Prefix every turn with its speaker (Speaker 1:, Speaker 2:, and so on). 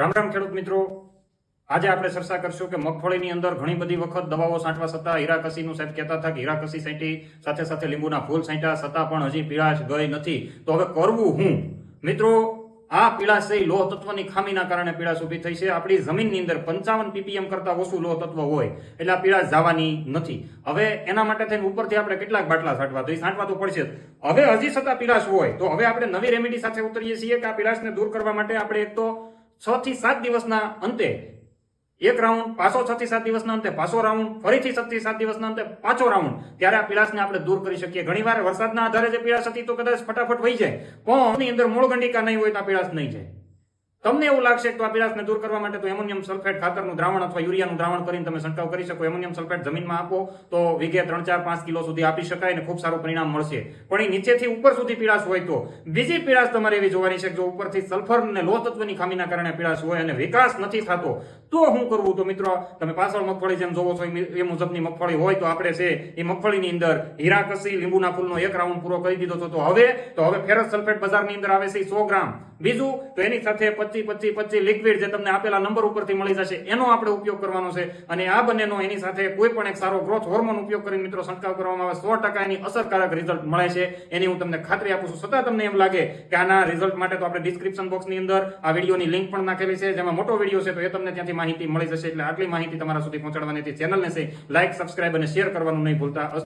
Speaker 1: રામ રામ ખેડૂત મિત્રો. આજે આપણે ચર્ચા કરશું કે મગફળીની અંદર ઘણી બધી વખત દવાઓ છાંટવા છતાં હીરાકસીનું સાહેબ કહેતા હતા કે હીરાકસી છાંટી, સાથે સાથે લીંબુના ફૂલ છાંટ્યા, છતાં પણ હજી પીળાશ ગઈ નથી. તો હવે કરવું હું? મિત્રો, આ પીળાશ છે લોહ તત્વની ખામીના કારણે પીળાશ ઊભી થઈ છે. આપણી જમીનની અંદર પંચાવન પીપીએમ કરતા ઓછું લોહ તત્વ હોય એટલે આ પીળાશ જવાની નથી. હવે એના માટે થઈને ઉપરથી આપણે કેટલાક બાટલા છાંટવા તો એ છાંટવા તો પડશે હવે હજી છતાં પીળાશ હોય તો હવે આપણે નવી રેમેડી સાથે ઉતરીએ છીએ કે આ પીળાશને દૂર કરવા માટે આપણે એક તો છ થી સાત દિવસના અંતે, એક રાઉન્ડ, પાછો છ થી સાત દિવસના અંતે, પાછો રાઉન્ડ, ફરીથી છ થી સાત દિવસના અંતે, પાછો રાઉન્ડ. ત્યારે આ પીળાશને આપણે દૂર કરી શકીએ. ઘણીવાર વરસાદના આધારે જે પીળાશ હતી તો કદાચ ફટાફટ વહી જાય. પણ અંદર મૂળ ગંડિકા નહીં હોય તો આ પીળાશ નહીં જાય. તમને એવું લાગશે કે આ પીળાશને દૂર કરવા માટે તો એમોનિયમ સલ્ફેટ ખાતરનું દ્રાવણ અથવા યુરિયાનું દ્રાવણ કરીને તમે છંટકાવ કરી શકો. એમોનિયમ સલ્ફેટ જમીનમાં આપો તો વીઘે ત્રણ, ચાર, પાંચ કિલો સુધી આપી શકાય અને ખૂબ સારું પરિણામ મળશે. પણ એ નીચેથી ઉપર સુધી પીળાશ હોય તો બીજી પીળાશ તમારે એવી જોવાની છે જો ઉપરથી સલ્ફર અને લોહ તત્વની ખામીના કારણે પીળાશ હોય અને વિકાસ નથી થતો તો શું કરવું? તો મિત્રો, તમે પાછળ મગફળી જેમ જોવો છો એ મુજબની મગફળી હોય તો આપણે છે, એ મગફળીની અંદર હીરાકસી, લીંબુના ફૂલનો એક રાઉન્ડ પૂરો કરી દીધો તો હવે તો હવે ફેરસ સલ્ફેટ બજારની અંદર આવે છે સો ગ્રામ. બીજું, તો એની સાથે પચી પચી પચી લિક્વિડ જે તમને આપેલા નંબર ઉપરથી મળી જશે, એનો આપણે ઉપયોગ કરવાનો છે. અને આ બંનેનો એની સાથે કોઈ પણ એક સારો ગ્રોથ હોર્મોન ઉપયોગ કરીને મિત્રો છંટકાવ કરવામાં આવે. સો ટકા એની અસરકારક રિઝલ્ટ મળે છે. એની હું તમને ખાતરી આપું છું. છતાં તમને એમ લાગે કે આના રિઝલ્ટ માટે તો આપણે ડિસ્ક્રિપ્શન બોક્સની અંદર આ વિડીયોની લિંક પણ નાખેલી છે, જેમાં મોટો વીડિયો છે, તો એ તમને ત્યાંથી માહિતી મળી જશે એટલે આટલી માહિતી તમારા સુધી પહોંચાડવાની ચેનલને છે. લાઇક સબસ્ક્રાઇબ અને શેર કરવાનું નહીં ભૂલતા.